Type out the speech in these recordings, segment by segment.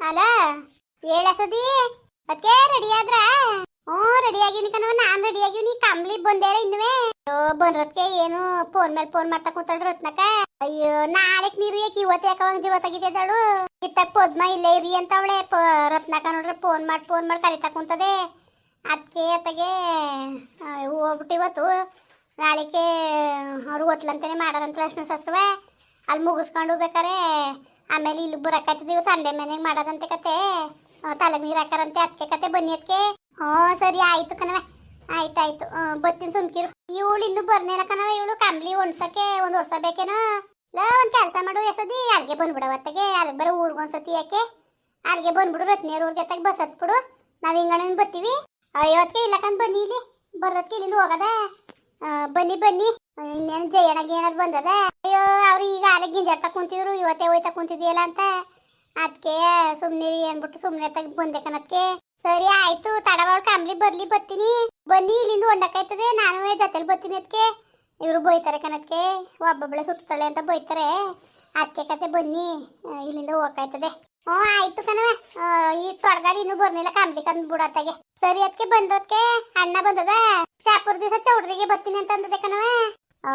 ಅಲ, ಹೇಳ ಸದಿ ಅದಕ್ಕೆ ರೆಡಿ ಆದ್ರ? ಹ್ಞೂ ರೆಡಿ ಆಗಿನಿ ಕಣವ ನಾನು ರೆಡಿ ಆಗಿವ್, ನೀ ಕಂಬ್ಲಿ ಬಂದೇರ ಇನ್ನುವೆ. ಅಯ್ಯೋ ಏನು ಫೋನ್ ಮೇಲೆ ಫೋನ್ ಮಾಡ್ತಾ ಕೂತಾಳ್ರಿ ರತ್ನಕ ಅಯ್ಯೋ, ನಾಳೆಕ್ ನೀರು ಯಾಕೆ ಇವತ್ತು ಯಾಕ ಒಂದ್ ಜೀವ ತೆಗಿತಿದ್ದಾಳು ಇತ್ತಾಗ ಪದ್ಮ ಇಲ್ಲೇ ಇರಿ ಅಂತ ಅವಳೆ ರತ್ನಕ ನೋಡ್ರಿ ಫೋನ್ ಮಾಡಿ ಫೋನ್ ಮಾಡಿ ಕರಿತಾ ಕುಂತದೆ. ಅದಕ್ಕೆ ಅತ್ತಗೆ ಹೋಗ್ಬಿಟ್ಟು ಇವತ್ತು. ನಾಳೆಗೆ ಅವ್ರು ಓದ್ಲಂತಾನೆ ಮಾಡಾರಂತ ಲಕ್ಷ್ಮಣ ಶಾಸ್ತ್ರವ ಅಲ್ಲಿ ಮುಗಿಸ್ಕೊಂಡು ಬೇಕಾರೆ ಆಮೇಲೆ ಇಲ್ಲಿ ಬರಕತ್ತಿದೀವಿ ಸಂಡೆ ಮನೆಗೆ ಮಾಡೋದಂತೆ ಕತೆ. ತಲೆಗೆ ನೀರು ಹಾಕಾರಂತೆ ಅದಕ್ಕೆ ಕತೆ, ಬನ್ನಿ ಅದಕ್ಕೆ ಹ್ಞೂ ಸರಿ, ಆಯ್ತು ಕಣವ ಆಯ್ತಾಯ್ತು ಬರ್ತೀನಿ ಸುಮ್ಕಿರು. ಇವಳು ಇನ್ನು ಬರ್ನಿಲ್ಲ ಕಣವ ಇವಳು ಕಂಬ್ಳಿ ಒಣ್ಸಕ್ಕೆ ಒಂದು ವರ್ಷ ಬೇಕೇನೋ. ಲೋ, ಒಂದು ಕೆಲಸ ಮಾಡು, ಎಸದಿ. ಅಲ್ಲಿಗೆ ಬಂದ್ಬಿಡವ ಅತ್ತಗೆ. ಅಲ್ಲಿಗೆ ಬರೋ ಊರಿಗೆ ಒಂದ್ಸತಿ ಯಾಕೆ? ಅಲ್ಲಿಗೆ ಬಂದ್ಬಿಡು ರತ್ನಿಯರ್ ಊರಿಗೆ ಅತ್ತಾಗ ಬಸ್ ಹತ್ಬಿಡು ನಾವು ಹಿಂಗಣ್ಣ ಬರ್ತೀವಿ ಅಯ್ಯೋತ್ಗೆ ಇಲ್ಲಕಂದ್ ಬನ್ನಿ ಇಲ್ಲಿ. ಬರೋದಕ್ಕೆ ಇಲ್ಲಿಂದ ಹೋಗದ. ಬನ್ನಿ ಬನ್ನಿ. ಇನ್ನೇನು ಜಯಣ್ಣಗೆ ಏನಾದ್ರು ಬಂದದ? ಅಯ್ಯೋ, ಅವ್ರು ಈಗ ಆಲೆ ಗಿಂಜಾಡ್ತಾ ಕುಂತಿದ್ರು, ಇವತ್ತೇ ಹೋಯ್ತಾ ಕುಂತಿದ್ಯಲ್ಲ ಅಂತ. ಅದಕ್ಕೆ ಸುಮ್ಮನೆ ಅಂದ್ಬಿಟ್ಟು ಸುಮ್ನೆ ತಗ ಬಂದೆ ಕಣಕ್ಕೆ ಸರಿ, ಆಯ್ತು, ತಡವಾಳ್ ಕಂಬ್ಲಿ ಬರ್ಲಿ, ಬರ್ತೀನಿ. ಬನ್ನಿ, ಇಲ್ಲಿಂದ ಹೊಂಡಕ್ಕಾಯ್ತದೆ ನಾನು ಜೊತೆಲಿ ಬರ್ತೀನಿ ಅದಕ್ಕೆ ಇವರು ಬೈತಾರೆ ಕಣಕ್ಕೆ ಒಬ್ಬೊಬ್ಬಳೆ ಸುತ್ತಾಳೆ ಅಂತ ಬೈತಾರೆ. ಅದಕ್ಕೆ ಕತೆ ಬನ್ನಿ ಇಲ್ಲಿಂದ ಹೋಗಕ್ಕಾಯ್ತದೆ ಹ್ಞೂ, ಆಯ್ತು ಕಣವ ಈ ತೊಡಗಾಡಿ ಇನ್ನೂ ಬರ್ನಿಲ್ಲ ಕಂಬ್ಲಿ ಕಂದ್ ಬಿಡತ್ತಾಗೆ. ಸರಿ ಅದಕ್ಕೆ ಬಂದದಕ್ಕೆ ಅಣ್ಣ ಬಂದದ? ಚಾಪುರ್ ದಿವಸ ಚೌಡ್ರಿಗೆ ಬರ್ತೀನಿ ಅಂತ ಅಂದದೆ ಕಣವ ಆ,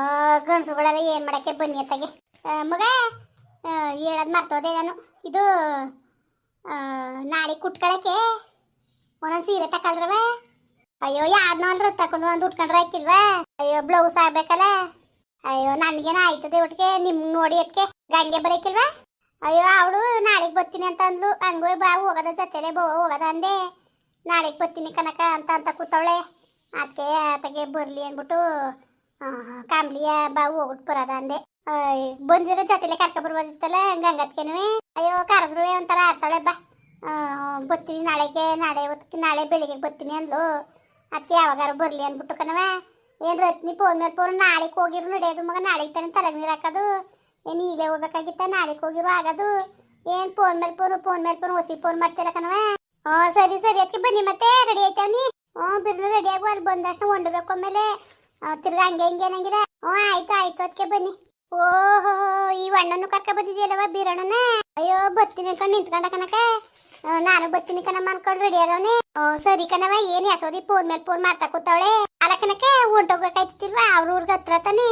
ಏನು ಮಾಡಕ್ಕೆ ಬನ್ನಿ ಅತ್ತಾಗೆ. ಮಗ ಹೇಳದ್ ಮರ್ತೋದೆ ನಾನು. ಇದು ನಾಳೆ ಕುಟ್ಕೊಳಕ್ಕೆ ಒಂದೊಂದು ಸೀರೆ ತಕೊಳ್ರವ. ಅಯ್ಯೋ ಯಾವ್ದನ್ನ ಅಲ್ಲಿ ತಕೊಂಡು ಒಂದು ಉಟ್ಕೊಂಡ್ರೆ ಹಾಕಿಲ್ವಾ? ಅಯ್ಯೋ ಬ್ಲೌಸ್ ಆಗ್ಬೇಕಲ್ಲ. ಅಯ್ಯೋ ನನ್ಗೇನ ಆಯ್ತದೆ ಒಟ್ಟಿಗೆ? ನಿಮ್ ನೋಡಿ ಅದಕ್ಕೆ ಗಂಗೆ ಬರಕಿಲ್ವಾ? ಅಯ್ಯೋ ಅವಳು ನಾಳೆಗೆ ಬರ್ತೀನಿ ಅಂತ ಅಂದ್ಲು. ಹಂಗೆ ಬಾ ಹೋಗದ ಜೊತೆಲೆ ಬೋ ಹೋಗದ ಅಂದೆ. ನಾಳೆಗೆ ಬರ್ತೀನಿ ಕನಕ ಅಂತ ಅಂತ ಕೂತವಳೆ. ಅದಕ್ಕೆ ಆತಗೆ ಬರ್ಲಿ ಅಂದ್ಬಿಟ್ಟು ಕಾಂಬ್ಲಿಯ ಬಾ ಹೋಗ್ಬಿಟ್ಟು ಬರೋದ ಅಂದೆ. ಬಂದಿರೋ ಜೊತೆಲೆ ಕರ್ಕ ಬರ್ಬೋದಿತ್ತಲ್ಲ ಗಂಗತ್ಕೆನುವೆ ಅಯ್ಯೋ, ಕರೆದ್ರು ಒಂಥರ ಆಡ್ತಾಳೆ, ಬಾ. ಬರ್ತೀನಿ ನಾಳೆಗೆ, ನಾಳೆ ನಾಳೆ ಬೆಳಿಗ್ಗೆ ಬರ್ತೀನಿ ಅಂದ್ಲು. ಅದಕ್ಕೆ ಯಾವಾಗಾರು ಬರಲಿ ಅಂದ್ಬಿಟ್ಟು ಕಣವ ಏನು ರತ್ನಿ ಫೋನ್ ಮೇಲೆ ಫೋನ್ ನಾಳೆಗೆ ಹೋಗಿರು ನಡೆಯೋದು ಮಗ ನಾಳೆಗೆ ತಾನೆ ತಲೆಗೆ ನೀರು ಹಾಕೋದು. ಏನು ಈಗಲೇ ಹೋಗ್ಬೇಕಾಗಿತ್ತ, ನಾಳೆಗೆ ಹೋಗಿರು ಆಗೋದು. ಏನು ಫೋನ್ ಮೇಲೆ ಫೋನು ಫೋನ್ ಮೇಲೆ ಫೋನ್ ಹೊಸಿ ಫೋನ್ ಮಾಡ್ತೀರ ಕಣವ ಹ್ಞೂ ಸರಿ ಸರಿ ಅದಕ್ಕೆ ಬನ್ನಿ ಮತ್ತೆ ರೆಡಿ ಆಯ್ತಾವ್ನಿ ಹ್ಞೂ ಬಿರ್ನು ರೆಡಿ ಆಗು ಅಲ್ಲಿ ಬಂದಷ್ಟು ಒಂಡಬೇಕು ಆಮೇಲೆ. ತಿರ್ಗಾ ಹಂಗೆ ಹಿಂಗೆ ಅನ್ನಂಗಿಲ್ಲ. ಹ್ಞೂ, ಆಯ್ತು ಆಯ್ತು ಅದಕ್ಕೆ ಬನ್ನಿ. ಓಹೋ, ಈ ಅಣ್ಣನು ಕರ್ಕ ಬಂದಿದ್ಯಲ್ಲವ ಬೀರಣ್ಣನ? ಅಯ್ಯೋ, ಬತ್ತೀನಿ ಅನ್ಕೊಂಡು ನಿಂತ್ಕೊಂಡ ಕಣಕ. ನಾನು ಬತ್ತೀನಿ ಕಣಮ್ಮ ಅನ್ಕೊಂಡು ರೆಡಿ ಓ, ಸರಿ ಕಣವ ಏನ್ ಯಾಸೋದಿ ಫೋನ್ ಮೇಲೆ ಫೋನ್ ಮಾಡ್ತಾ ಕೂತವಳೆ. ಅಲ್ಲ ಕನಕ ಹೊಂಟೋಗ್ಬೇಕಾಯ್ತಿಲ್ವಾ ಅವ್ರ ಊರ್ಗ ಹತ್ರ ತಾನೆ.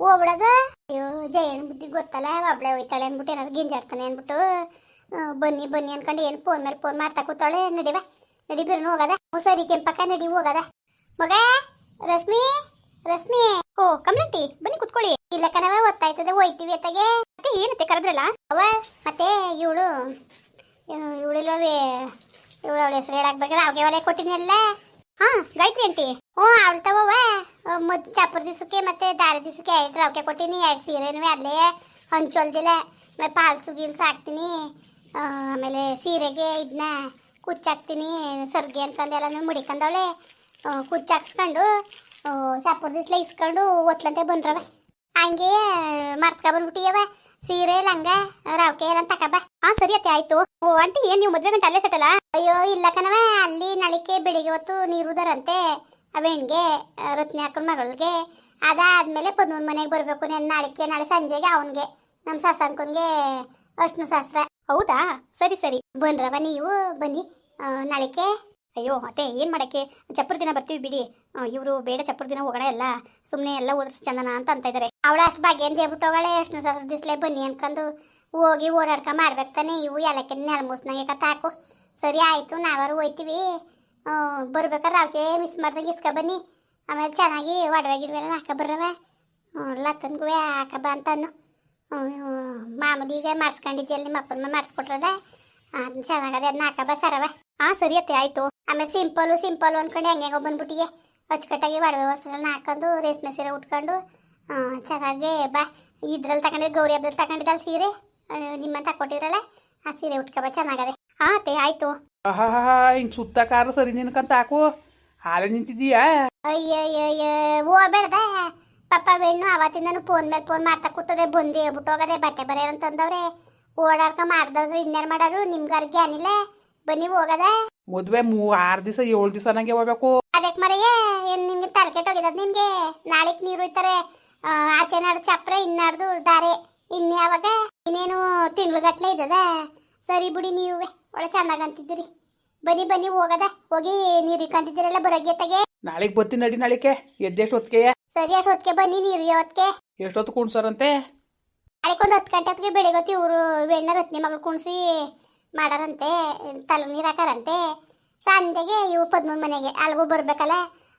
ಹೋಗ್ಬಿಡೋದು. ಅಯ್ಯೋ ಜಯಣ್ಣ ಬುದ್ಧಿ ಗೊತ್ತಲ್ಲ, ಒಬ್ಳೆ ಹೋಯ್ತಾಳೆ ಅಂದ್ಬಿಟ್ಟು ಏನಾದ್ರು ಗಿಂಜಾಡ್ತಾನೆ ಅನ್ಬಿಟ್ಟು. ಬನ್ನಿ ಬನ್ನಿ ಅನ್ಕೊಂಡು ಏನು ಫೋನ್ ಮೇಲೆ ಫೋನ್ ಮಾಡ್ತಾ ಕೂತಾಳೆ ನಡಿವ ನಡಿ ಬಿರ್ನು ಹೋಗದ. ಹ್ಞೂ, ಸರಿ ಕೆಂಪಕ್ಕ, ನಡಿ, ಹೋಗದ. ಮಗ, ರಶ್ಮಿ? ರಶ್ಮಿ, ಓ ಕಮ್ಲಂಟಿ ಬನ್ನಿ ಕುತ್ಕೊಳ್ಳಿ. ಇಲ್ಲ ಕಣವ ಒತ್ತಾಯ್ತದೆ, ಹೋಯ್ತಿವಿ ಅತ್ತಗೆ. ಮತ್ತೆ ಏನತ್ತೆ ಕರೆದ್ರಲ್ಲ? ಅವ ಮತ್ತೆ ಇವಳು ಇವಳಿಲ್ವೇ ಇವಳು ಅವಳ ಹೆಸರು ಹೇಳಾಕ್ಬೇಕಾದ್ರೆ ಅವ್ಗೆ ಒಲೆ ಕೊಟ್ಟಿನಲ್ಲ ಹಾ, ಗಾಯತ್ರಿ ಅಂಟಿ ಹ್ಞೂ, ಅವಳು ತಗೋವ ಮದ್ ಚಾಪುರ್ ದಿವಸಕ್ಕೆ ಮತ್ತೆ ದಾರಿ ದಿವಸಕ್ಕೆ ಎರಡು ರವಕೆ ಕೊಟ್ಟಿನಿ, ಎರಡು ಸೀರೆನೂ ಅಲ್ಲೇ, ಹಂಚೊಲ್ದಿಲ್ಲ. ಆಮೇಲೆ ಪಾಲ್ಸು ಗೀಲ್ಸು ಹಾಕ್ತೀನಿ. ಆಮೇಲೆ ಸೀರೆಗೆ ಇದನ್ನ ಕುಚ್ಚಾಕ್ತೀನಿ, ಸರ್ಗೆ ಅಂತಂದೆಲ್ಲ ಮುಡಿಕಂದವಳೆ. ಕುಚ್ಚಾಕ್ಸ್ಕೊಂಡು ಚಾಪುರ್ ದಿವ್ಸಲ ಇಸ್ಕೊಂಡು ಒತ್ಲಂತೆ ಬಂದ್ರವ ಹಂಗೆ ಮರ್ತ್ಕ ಬಂದ್ಬಿಟ್ಟಿಯವ. ಸೀರೆ, ಲಂಗ, ರಾವ್ಕೆ ಎಲ್ಲ ತಕಬ. ಹಾ, ಸರಿ ಅತ್ತೆ, ಆಯ್ತು. ಓ, ಆಂಟಿ, ಏನ್ ನೀವು ಮದ್ವೆ ಗಂಟೆ ಅಲ್ಲೇ ಸೆಟಲ್ಲ ಅಯ್ಯೋ, ಇಲ್ಲ ಕಣವ. ಅಲ್ಲಿ ನಳಿಕೆ ಬೆಳಿಗ್ಗೆ ಹೊತ್ತು ನೀರುದರಂತೆ ಅವೆಣ್ಗೆ ರತ್ನಿ ಹಾಕೊಂಡ್ ಮಗಳಿಗೆ. ಅದಾದ್ಮೇಲೆ ಪದ್ಮನ್ ಮನೆಗೆ ಬರಬೇಕು ನೆನ್ ನಾಳಿಕೆ, ನಾಳೆ ಸಂಜೆಗೆ ಅವನ್ಗೆ. ನಮ್ಮ ಸಸನ್ಕನ್ಗೆ ಅರ್ಶಿನ ಶಾಸ್ತ್ರ. ಹೌದಾ? ಸರಿ ಸರಿ. ಬನ್ರವ, ನೀವು ಬನ್ನಿ. ನಾಳಿಕೆ. ಅಯ್ಯೋ ಅತ್ತೆ ಏನು ಮಾಡೋಕ್ಕೆ? ಚಪ್ಪರ ದಿನ ಬರ್ತೀವಿ ಬಿಡಿ. ಇವರು ಬೇಡ ಚಪ್ಪರ ದಿನ ಹೋಗೋಣ ಎಲ್ಲ. ಸುಮ್ಮನೆ ಎಲ್ಲ ಓದಿಸ್ ಚಂದನ ಅಂತ ಅಂತ ಇದ್ದಾರೆ ಅವಳು ಅಷ್ಟು ಭಾಗ್ಯ ಅಂತ ಹೇಳ್ಬಿಟ್ಟು ಹೋಗಳೆ ಅಷ್ಟು ಶಾಸ್ತ್ರ ದಿಸ್ಲೆ ಬನ್ನಿ ಅನ್ಕೊಂಡು ಹೋಗಿ ಓಡಾಡ್ಕ ಮಾಡ್ಬೇಕು ತಾನೆ. ಇವು ಎಲ್ಲಕ್ಕೆ ನೆಲ ಮುಸ್ನಾಗೆ ಕತ್ತ ಹಾಕು. ಸರಿ ಆಯಿತು ನಾವಾರು ಹೋಯ್ತೀವಿ. ಬರ್ಬೇಕಾದ್ರೆ ಅವಕ್ಕೆ ಮಿಸ್ ಮಾಡ್ದಂಗೆ ಇಸ್ಕ ಬನ್ನಿ. ಆಮೇಲೆ ಚೆನ್ನಾಗಿ ಒಡವೆ ಗಿಡವೆಲ್ಲ ಹಾಕ ಬರ್ರವ. ಲತ್ತನ್ಗೂ ಹಾಕ ಬಾ ಅಂತ ಅನ್ನು ಹ್ಮ್, ಮಾಮೂಲಿ ಈಗ ಮಾಡಿಸ್ಕೊಂಡಿದ್ಯಲ್ಲ ನಿಮ್ಮ ಅಪ್ಪನ ಮಾಡಿಸ್ಕೊಟ್ರದ ಚೆನ್ನಾಗದೆ ಅದನ್ನ ಹಾಕ ಬಾ ಸರವ. ಹಾಂ ಸರಿ ಅತ್ತೆ ಆಯ್ತು. ಆಮೇಲೆ ಸಿಂಪಲು ಸಿಂಪಲ್ ಅನ್ಕೊಂಡು ಹೆಂಗೆ ಬಂದ್ಬಿಟ್ಟಿಗೆ. ಅಚ್ಚುಕಟ್ಟಾಗಿ ಒಡವೆ ಹೊಸಗಳನ್ನ ಹಾಕೊಂಡು ರೇಷ್ಮೆ ಸೀರೆ ಉಟ್ಕೊಂಡು ಚೆನ್ನಾಗೆ ಚೆನ್ನಾಗಿ ಬಾ. ಇದ್ರಲ್ಲಿ ತಗೊಂಡಿದ್ದು ಗೌರಿ ಹಬ್ಬದಲ್ಲಿ ತಗೊಂಡಿದ್ದಲ್ಲ ಸೀರೆ ಆ, ನಿಮ್ಮನ್ನ ತಕೊಟ್ಟಿದ್ರಲ್ಲ ಆ ಸೀರೆ ಉಟ್ಕೊಬ ಚೆನ್ನಾಗದೆ. ಹಾಂ ಅತ್ತೆ ಆಯಿತು. ಹಿಂಗ್ ಸುತ್ತ ಕಾಲ ಸರಿ ನಿನ್ಕಂತ ಹಾಕು. ಹಾಲೆ ನಿಂತಿದ್ದೀಯಾ? ಅಯ್ಯಯ್ಯೋ ಬೇಡದ? ಪಾಪ ಬೆಣ್ಣು ಅವತ್ತಿಂದನು ಫೋನ್ ಮೇಲೆ ಫೋನ್ ಮಾಡ್ತಾ ಕೂತದೆ ಬಂದು ಹೇಳ್ಬಿಟ್ಟು ಹೋಗದೆ ಬಟ್ಟೆ ಬರೆ ಅಂತಂದವ್ರೆ ಓಡಾಡ್ಕ ಮಾಡ್ದವ್ರು ಇನ್ನೇನು ಮಾಡೋರು? ಅರ್ಗೆ ಜ್ಞಾನಿಲ್ಲ ಬನ್ನಿ ಹೋಗದ? ಮದ್ವೆ ಮೂ ಆರ್ ದಿವಸ ಏಳು ದಿವಸ ನಂಗೆ ಹೋಗ್ಬೇಕು. ಅದಕ್ಕೆ ಮರೆಯೇ? ಏನ್ ನಿನ್ಗೆ ತಲೆ ಹೋಗಿದ ನಿನ್ಗೆ? ನಾಳೆಗ್ ನೀರು ಆ, ಆಚೆ ನಾಡು ಚಪ್ರ ಇನ್ನಾಡ್ದು ದಾರೆ. ಇನ್ಯಾವಾಗ ಇನ್ನೇನು ತಿಂಗ್ಳುಗಟ್ಲೆ ಇದ್ದದ? ಸರಿ ಬಿಡಿ ನೀವೇ. ಒಳ್ಳೆ ಚೆನ್ನಾಗ್ ಅಂತಿದ್ದೀರಿ. ಬನ್ನಿ ಬನ್ನಿ ಹೋಗದ. ಹೋಗಿ ನೀರು ಇಕ್ಕಂತಿದ್ದೀರಲ್ಲ ಬರೋಗ್ಯತೆಗೆ ನಾಳೆಗ್ ಬರ್ತೀನಿ ನಡಿ ನಾಳಿಕೆ ಎದ್ದೆಷ್ಟು ಹೊತ್ಕೆ ಸರಿ ಅಷ್ಟು ಹೊತ್ಕೆ ಬನ್ನಿ ನೀರು ಯಾವತ್ಕೆ ಎಷ್ಟೊತ್ತು ಕುಣ್ಸರಂತೆ? ನಾಳಿಕೊಂದು ಹತ್ತು ಗಂಟೆ ಹೊತ್ತಿಗೆ ಬೆಳಿಗ್ಗೆ ಇವರು ವೆಣ್ಣ ರತ್ನಿ ಮಗಳು ಕುಣಿಸಿ ಮಾಡಾರಂತೆ ತಲೆ ನೀರು ಹಾಕಾರಂತೆ. ಸಂಜೆಗೆ ಇವು ಪದ್ಮನ ಮನೆಗೆ ಅಲ್ಲಿಗೂ ಬರ್ಬೇಕಲ್ಲ?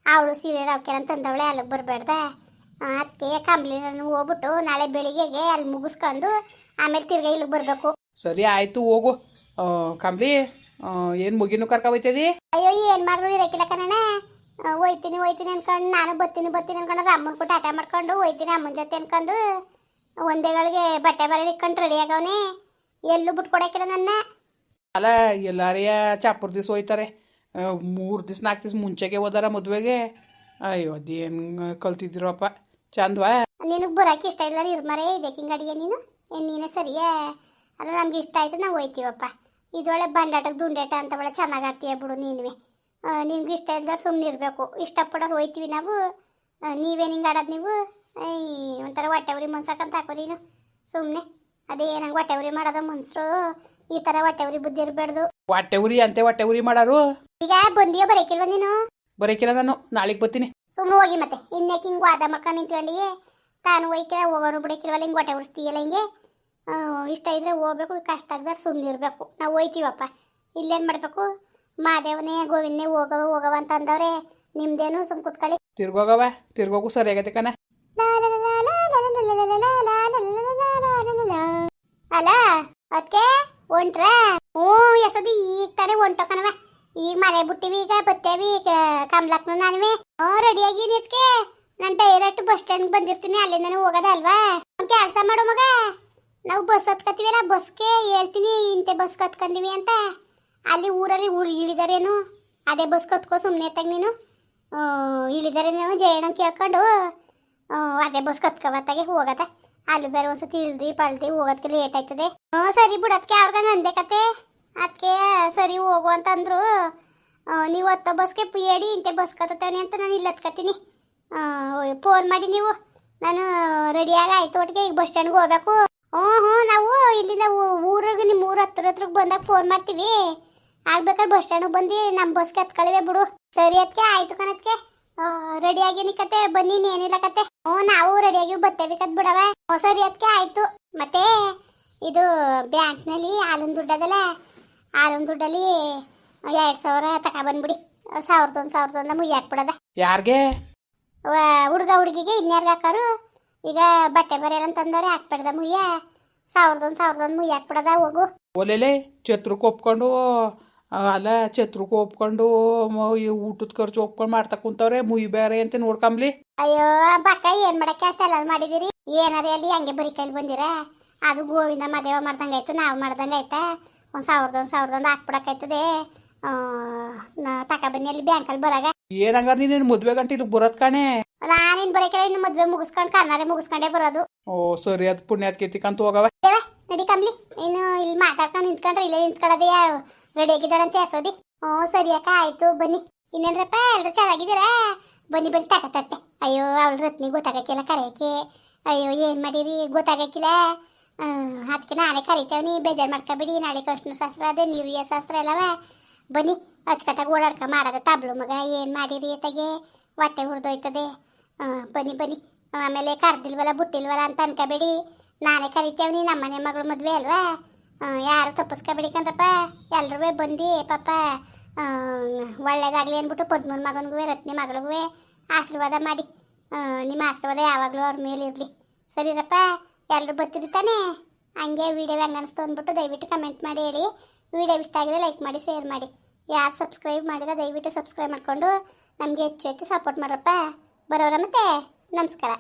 ಅವಳು ಸೀರೆ ರಾವ್ಕೆರ ಅಂದವಳೆ ಅಲ್ಲಿಗೆ ಬರಬೇಡ್ದ ಅದಕ್ಕೆ ಕಂಬ್ಲಿನ ಹೋಗ್ಬಿಟ್ಟು ನಾಳೆ ಬೆಳಿಗ್ಗೆಗೆ ಅಲ್ಲಿ ಮುಗಿಸ್ಕೊಂಡು ಆಮೇಲೆ ತಿರ್ಗಾ ಇಲ್ಲಿಗೆ ಬರಬೇಕು. ಸರಿ ಆಯ್ತು ಹೋಗು. ಕಂಬ್ಲಿ ಏನು ಮುಗಿನೂ ಕರ್ಕೊಬೈತದಿ ಅಯ್ಯೋ ಏನು ಮಾಡಿದ್ರು ಇರಕ್ಕಿಲ್ಲ ಕಣಣ್ಣ. ಆ, ಹೋಯ್ತೀನಿ ಹೋಯ್ತೀನಿ ಅನ್ಕೊಂಡು ನಾನು ಬತ್ತೀನಿ ಬತ್ತೀನಿ ಅನ್ಕೊಂಡು ಅಮ್ಮನ ಕೊಟ್ಟು ಆಟ ಮಾಡ್ಕೊಂಡು ಹೋಯ್ತೀನಿ ಅಮ್ಮನ ಜೊತೆ ಅನ್ಕೊಂಡು. ಒಂದೇಗಳಿಗೆ ಬಟ್ಟೆ ಬರ ಇಟ್ಕೊಂಡು ರೆಡಿ ಆಗವನೇ. ಎಲ್ಲೂ ಬಿಟ್ಕೊಡಕ್ಕಿಲ್ಲ ನನ್ನ. ಅಲ್ಲ ಎಲ್ಲಾರಿಯ ಚಾಪುರ್ ದಿವ್ಸ ಹೋಯ್ತಾರೆ ಮೂರು ದಿವ್ಸ ನಾಲ್ಕು ದಿವ್ಸ ಮುಂಚೆಗೆ ಹೋದಾರ ಮದುವೆಗೆ. ಅಯ್ಯೋ, ಅದೇನು ಕಲ್ತಿದ್ದೀರಪ್ಪ. ಚಂದ್ವಾ? ನಿನಗೆ ಬರೋಕೆ ಇಷ್ಟ ಇಲ್ಲ ಇರ್ಮರೆ ಇದಕ್ಕಿಂಗ್ ಅಡಿಗೆ ನೀನು? ನೀನೇ ಸರಿಯೇ ಅಲ್ಲ, ನಮ್ಗೆ ಇಷ್ಟ ಆಯ್ತು, ನಾವು ಹೋಯ್ತೀವಪ್ಪ. ಇದೊಳ್ಳೆ ಬಂಡಾಟಕ್ಕೆ ದುಂಡಾಟ ಅಂತ ಒಳ್ಳೆ ಚೆನ್ನಾಗಿ ಆಡ್ತೀಯ ಬಿಡು ನೀನುವೆ. ನಿಮ್ಗೆ ಇಷ್ಟ ಇಲ್ದಾರ ಸುಮ್ಮನೆ ಇರಬೇಕು. ಇಷ್ಟಪಡೋರು ಹೋಯ್ತೀವಿ ನಾವು. ನೀವೇನು ಹಿಂಗೆ ಆಡೋದು ನೀವು. ಒಂಥರ ಹೊಟ್ಟೆ ಉರಿ ಹಾಕೋ ನೀನು. ಸುಮ್ಮನೆ ಅದೇ ನಂಗೆ ಹೊಟ್ಟೆ ಉರಿ ಮಾಡೋದ ಮುನ್ಸ್ರು ಈ ತರ ಹೊಟ್ಟೆ ಉರಿ ಬುದ್ಧಿ ಇರಬಾರ್ದು ಹೊಟ್ಟೆ ಉರಿ ಅಂತೆ ಹೊಟ್ಟೆ ಉರಿ ಮಾಡಾರು ಈಗ ಬಂದಿಯ ಬರೋಕಿಲ್ವ ನೀನು ಬರೋಕಿಲ್ಲ ನಾನು ನಾಳೆಗೆ ಬರ್ತೀನಿ ಸುಮ್ಮನೆ ಹೋಗಿ ಮತ್ತೆ ಇನ್ನೇಕೆ ಹಿಂಗೆ ವಾದ ಮಾಡ್ಕೊಂಡು ನಿಂತ್ಕೊಂಡು ತಾನು ಹೋಯ್ಕಿಲ್ಲ ಹೋಗೋರು ಬಿಡಕ್ಕಿಲ್ವಲ್ಲ ಹಿಂಗೆ ಹೊಟ್ಟೆ ಉರಿಸ್ತೀಯಲ್ಲ ಹಿಂಗೆ ಆ, ಇಷ್ಟ ಇದ್ರೆ ಹೋಗ್ಬೇಕು ಕಷ್ಟ ಆಗದ ಸುಮ್ಮನೆ ಇರಬೇಕು ನಾವು ಹೋಯ್ತೀವಪ್ಪ ಇಲ್ಲೇನು ಮಾಡಬೇಕು ಮಾದೇವನೇ ಗೋವಿಂದನೇ ಹೋಗವ ಹೋಗವ ಅಂತ ಅಂದವ್ರೆ ನಿಮ್ದೇನು ಸುಮ್ ಕುತ್ಕೊಳ್ಳಿ ತಿರ್ಗೋಗವ ತಿರ್ಗೋಗು ಸರಿಯಾಗೈತೆ ಕಣ ಅಲ್ಲ ಅದಕ್ಕೆ ಹೊಂಟ್ರ ಹ್ಞೂ, ಎಸದು, ಈಗ ತಾನೇ ಹೊಂಟೋಕನವ ಈಗ ಮನೆ ಬಿಟ್ಟಿವಿ ಈಗ, ಬತ್ತೇವಿ ಈಗ, ಕಮ್ಲಕ್ನು ನಾನುವೆ. ಹ್ಞೂ ರೆಡಿಯಾಗಿ ನಿತ್ಕೆ. ನಾನು ಡೈರೆಕ್ಟ್ ಬಸ್ ಸ್ಟ್ಯಾಂಡ್ ಬಂದಿರ್ತೀನಿ ಅಲ್ಲಿಂದ ಹೋಗೋದ ಅಲ್ವಾ ಒಂದು ಕೆಲಸ ಮಾಡು ಮಗ. ನಾವು ಬಸ್ ಹತ್ಕತ್ತೀವಲ್ಲ ಬಸ್ಗೆ ಹೇಳ್ತೀನಿ, ಇಂತೆ ಬಸ್ ಕತ್ಕೊಂಡಿವಿ ಅಂತ. ಅಲ್ಲಿ ಊರಲ್ಲಿ ಊರು ಇಳಿದಾರೇನು? ಅದೇ ಬಸ್ ಕತ್ಕೋ ಸುಮ್ಮನೆ ತಗ ನೀನು. ಇಳಿದಾರೇನು? ಜಯಣ್ಣ ಕೇಳ್ಕೊಂಡು ಅದೇ ಬಸ್ ಕತ್ಕೊಬತ್ತಾಗೆ ಹೋಗತ್ತ ಅಲ್ಲಿ ಬೇರೆ ಒಂದ್ಸತಿ ಇಳ್ದಿ ಪಳ್ದಿ ಹೋಗೋದಕ್ಕೆ ಲೇಟ್ ಆಯ್ತದೆ. ಹ್ಞೂ, ಸರಿ ಬಿಡೋದಕ್ಕೆ ಅವ್ರಿಗೆ ಅಂದೆ ಕತೆ? ಅದಕ್ಕೆ ಸರಿ ಹೋಗು ಅಂತಂದ್ರು ನೀವು ಹತ್ತೋ ಬಸ್ಗೆ ಹೇಳಿ ಇಂತೆ ಬಸ್ ಕತ್ತೇನೆ ಅಂತ ನಾನು ಇಲ್ಲಿ ಹತ್ಕತ್ತೀನಿ ಫೋನ್ ಮಾಡಿ ನೀವು. ನಾನು ರೆಡಿಯಾಗಿ ಆಯ್ತು ಒಟ್ಟಿಗೆ, ಈಗ ಬಸ್ ಸ್ಟ್ಯಾಂಡ್ಗೆ ಹೋಗ್ಬೇಕು. ಹ್ಞೂ ಹ್ಞೂ, ನಾವು ಇಲ್ಲಿ ನಾವು ಊರಿಗೆ ನಿಮ್ಮ ಊರ ಹತ್ರ ಹತ್ರಕ್ಕೆ ಬಂದಾಗ ಫೋನ್ ಮಾಡ್ತೀವಿ. ಆಗ್ಬೇಕಾದ್ರೆ ಬಸ್ ಸ್ಟ್ಯಾಂಡ್ಗೆ ಬಂದು ನಮ್ಮ ಬಸ್ಗೆ ಹತ್ಕೊಳ್ಳಿವೆ ಬಿಡು. ಸರಿ ಅದಕ್ಕೆ ಆಯ್ತು ಕಣತ್ಕೆ ರೆಡಿಯಾಗಿ ಕತೆ, ಬನ್ನಿ ಏನಿಲ್ಲ ಕತೆ. ಹ್ಞೂ ನಾವು ರೆಡಿಯಾಗಿ ಬರ್ತೇವೆ ಕತ್ ಬಿಡವ. ಹೊಸ ಸರಿ ಅದಕ್ಕೆ ಆಯ್ತು. ಮತ್ತೆ ಇದು ಬ್ಯಾಂಕ್ನಲ್ಲಿ ಹಾಲಿನ ದುಡ್ಡದಲ್ಲ ಹಾಲಿನ ದುಡ್ಡಲ್ಲಿ ಎರಡು ಸಾವಿರ ತಗೊಬಂದ್ಬಿಡಿ ಸಾವಿರದ ಒಂದು ಸಾವಿರದ ಒಂದು ಮುಯ್ಯಾಕ್ ಬಿಡದ ಯಾರಿಗೆ ಹುಡುಗ ಹುಡುಗಿಗೆ ಇನ್ಯಾರ್ಗೆ ಹಾಕೋರು? ಈಗ ಬಟ್ಟೆ ಬರೆಯಲ್ಲ ಅಂತಂದವ್ರೆ ಹಾಕ್ಬಿಡ್ದ ಮುಯ್ಯ. ಸಾವಿರದ ಒಂದು ಸಾವಿರದ ಒಂದು ಮುಯ್ಯಾಕ್ ಬಿಡದ ಹೋಗು. ಒಲೆಲೆ ಛತ್ರಕ್ಕೆ ಒಪ್ಕೊಂಡು ಅಲ್ಲ ಛತ್ರಕ್ಕೆ ಒಪ್ಕೊಂಡು ಈ ಊಟದ ಖರ್ಚು ಒಪ್ಕೊಂಡು ಮಾಡ್ತಾ ಕುಂತವ್ರೆ ಮುಯಿ ಬೇರೆ ಅಂತ ನೋಡ್ಕಂಬ್ಲಿ ಅಯ್ಯೋ ಬಕ್ಕ ಏನ್ ಮಾಡಕ್ಕೆ ಅಷ್ಟೆಲ್ಲ ಮಾಡಿದಿರಿ? ಏನಾರ ಅಲ್ಲಿ ಹಂಗೆ ಬರಿ ಕೈಲಿ ಬಂದಿರ? ಅದು ಗೋವಿಂದ ಮದೇವ ಮಾಡ್ದಂಗೆ ಆಯ್ತು ನಾವು ಮಾಡ್ದಂಗೆ ಆಯ್ತಾ? ಒಂದು ಸಾವಿರದ ಒಂದು ಸಾವಿರದ ಒಂದು ಹಾಕ್ಬಿಡಕ್ಕಾಯ್ತದೆ. ತಕ ಬನ್ನಿ ಅಲ್ಲಿ ಬ್ಯಾಂಕಲ್ಲಿ ಬರಾಗ. ಏನಂಗಾರ ನೀನ್ ಮದುವೆ ಗಂಟೆ ಇದು ಬರೋದ್ ಕಾಣೆ? ನಾನಿನ್ ಕೈ ಇನ್ನು ಮದ್ವೆ ಮುಗಿಸ್ಕೊಂಡು ಕರ್ನಾರೆ ಮುಗಿಸ್ಕೊಂಡೇ ಬರೋದು. ಓ ಸರಿ ಅದು ಪುಣ್ಯಾತ್ ಕೆತ್ತಿಕಂತ ಹೋಗವ. ನಡಿ ಕಂಬ್ಲಿ. ಇನ್ನು ಇಲ್ಲಿ ಮಾತಾಡ್ಕೊಂಡು ನಿಂತ್ಕೊಂಡ್ರೆ ಇಲ್ಲೇ ನಿಂತ್ಕೊಳ್ಳೋದೇ ರೆಡಿ ಆಗಿದ್ದಾಳಂತ ಹೆಸೋದಿ ಹ್ಞೂ, ಸರಿ ಅಕ್ಕ, ಆಯ್ತು, ಬನ್ನಿ. ಇನ್ನೇನ್ರಪ್ಪ ಎಲ್ಲರೂ ಚೆನ್ನಾಗಿದ್ದೀರಾ? ಬನ್ನಿ ಬನ್ನಿ ತಾಟ ತಟ್ಟೆ. ಅಯ್ಯೋ, ಅವಳ ರತ್ನಿ ಗೊತ್ತಾಗಕ್ಕಿಲ್ಲ ಕರೆಯಕ್ಕೆ. ಅಯ್ಯೋ, ಏನು ಮಾಡಿರಿ? ಗೊತ್ತಾಗಕ್ಕಿಲ್ಲ. ಅದಕ್ಕೆ ನಾನೇ ನೀ ಬೇಜಾರು ಮಾಡ್ಕೊಬಿಡಿ. ನಾಳೆ ಕೃಷ್ಣ ಶಾಸ್ತ್ರ ಅದೇ ನಿರ್ಯ ಶಾಸ್ತ್ರ ಎಲ್ಲವ. ಬನ್ನಿ, ಅಚ್ಚುಕಟ್ಟಾಗಿ ಓಡಾಡ್ಕ, ಮಾಡೋದ ತಬ್ಳು ಮಗ. ಏನು ಮಾಡಿರಿ ತಗೆ ಹೊಟ್ಟೆ ಹುರಿದೋಯ್ತದೆ. ಬನ್ನಿ ಬನ್ನಿ. ಆಮೇಲೆ ಕರ್ದಿಲ್ವಲ್ಲ, ಬುಟ್ಟಿಲ್ವಲ್ಲ ಅಂತ ಅನ್ಕೋಬೇಡಿ. ನಾನೇ ಕರಿತೇವ್ನಿ ನಮ್ಮನೆ ಮಗಳು ಮದುವೆ ಅಲ್ವಾ? ಯಾರು ತಪ್ಪಿಸ್ಕೊಬಿಡಿಕನ್ರಪ್ಪ ಎಲ್ಲರೂ ಬಂದು, ಪಾಪ ಒಳ್ಳೇದಾಗಲಿ ಅಂದ್ಬಿಟ್ಟು ಪದ್ಮನ ಮಗನಿಗೂ ರತ್ನಿ ಮಗಳಿಗೂ ಆಶೀರ್ವಾದ ಮಾಡಿ. ನಿಮ್ಮ ಆಶೀರ್ವಾದ ಯಾವಾಗಲೂ ಅವ್ರ ಮೇಲೆ ಇರಲಿ. ಸರಿರಪ್ಪ? ಎಲ್ಲರೂ ಬರ್ತೀರಿ ತಾನೇ? ಹಂಗೆ ವಿಡಿಯೋ ಹೆಂಗೆ ಅನಿಸ್ತು ಅಂದ್ಬಿಟ್ಟು ದಯವಿಟ್ಟು ಕಮೆಂಟ್ ಮಾಡಿ ಹೇಳಿ. ವಿಡಿಯೋ ಇಷ್ಟ ಆಗಿದೆ ಲೈಕ್ ಮಾಡಿ ಶೇರ್ ಮಾಡಿ. ಯಾರು ಸಬ್ಸ್ಕ್ರೈಬ್ ಮಾಡಿದ್ರೆ ದಯವಿಟ್ಟು ಸಬ್ಸ್ಕ್ರೈಬ್ ಮಾಡಿಕೊಂಡು ನಮಗೆ ಹೆಚ್ಚು ಹೆಚ್ಚು ಸಪೋರ್ಟ್ ಮಾಡ್ರಪ್ಪ. ಬರೋರ ಮತ್ತೆ? ನಮಸ್ಕಾರ.